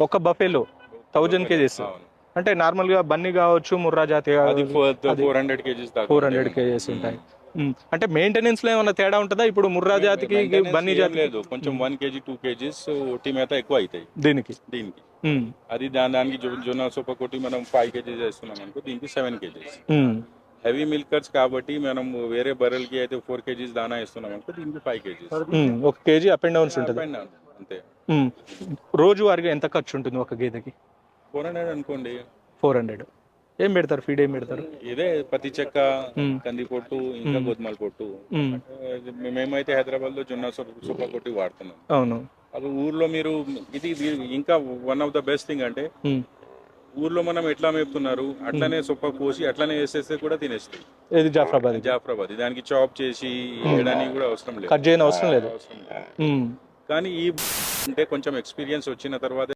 ఒక buffalo thousand kgs. అంటే నార్మల్గా బన్నీ కావచ్చు ముర్రా జాతి four hundred kgs four hundred kgs ఉంటాయి. అంటే మెయింటెనెన్స్లో ఏమైనా తేడా ఉంటుందా? ఇప్పుడు ముర్రా జాతికి బన్నీ ఏం జాతికి లేదు. కొంచెం వన్ కేజీ టూ కేజీస్ ఒట్టి మేత ఎక్కువ అవుతాయి. దీనికి? దీనికి. అది దాని దానికి జొన్న సొప్ప కొట్టి మనం ఫైవ్ కేజీస్ వేస్తున్నాం అనుకో దీనికి సెవెన్ కేజీస్. హెవీ మిల్కర్స్ కాబట్టి మనం వేరే బర్రెలకి అయితే ఫోర్ కేజీస్ దానా ఇస్తున్నాం అనుకో దీనికి ఫైవ్ కేజీస్. ఒక కేజీ అప్ అండ్ డౌన్స్ ఉంటుంది. అంతే. రోజువారీగా ఎంత ఖర్చు ఉంటుంది ఒక గేదెకి? ఫోర్ హండ్రెడ్ అనుకోండి. ఫోర్ హండ్రెడ్ ఏం పెడతారు? ఫీడ్ ఏం పెడతారు? ఇదే పత్తి చెక్క. కంది పొట్టు ఇంకా గోధుమల పొట్టు. మేమైతే హైదరాబాద్లో జొన్న సొప్ప కొట్టి వాడుతున్నాం. అవును. అది ఊర్లో మీరు ఇది ఇది ఇంకా one of the best thing అంటే. ఊర్లో మనం ఎట్లా మేపుతున్నారు? అట్లనే సొప్ప కోసి అట్లనే వేసేస్తే కూడా తినేస్తాయి. జాఫరాబాద్ జాఫరాబాద్ దానికి చాప్ చేసి వేయడానికి కూడా అవసరం లేదు. కట్ చేయని అవసరం లేదు అవసరం లేదు. కానీ ఈ అంటే కొంచెం ఎక్స్పీరియన్స్ వచ్చిన తర్వాత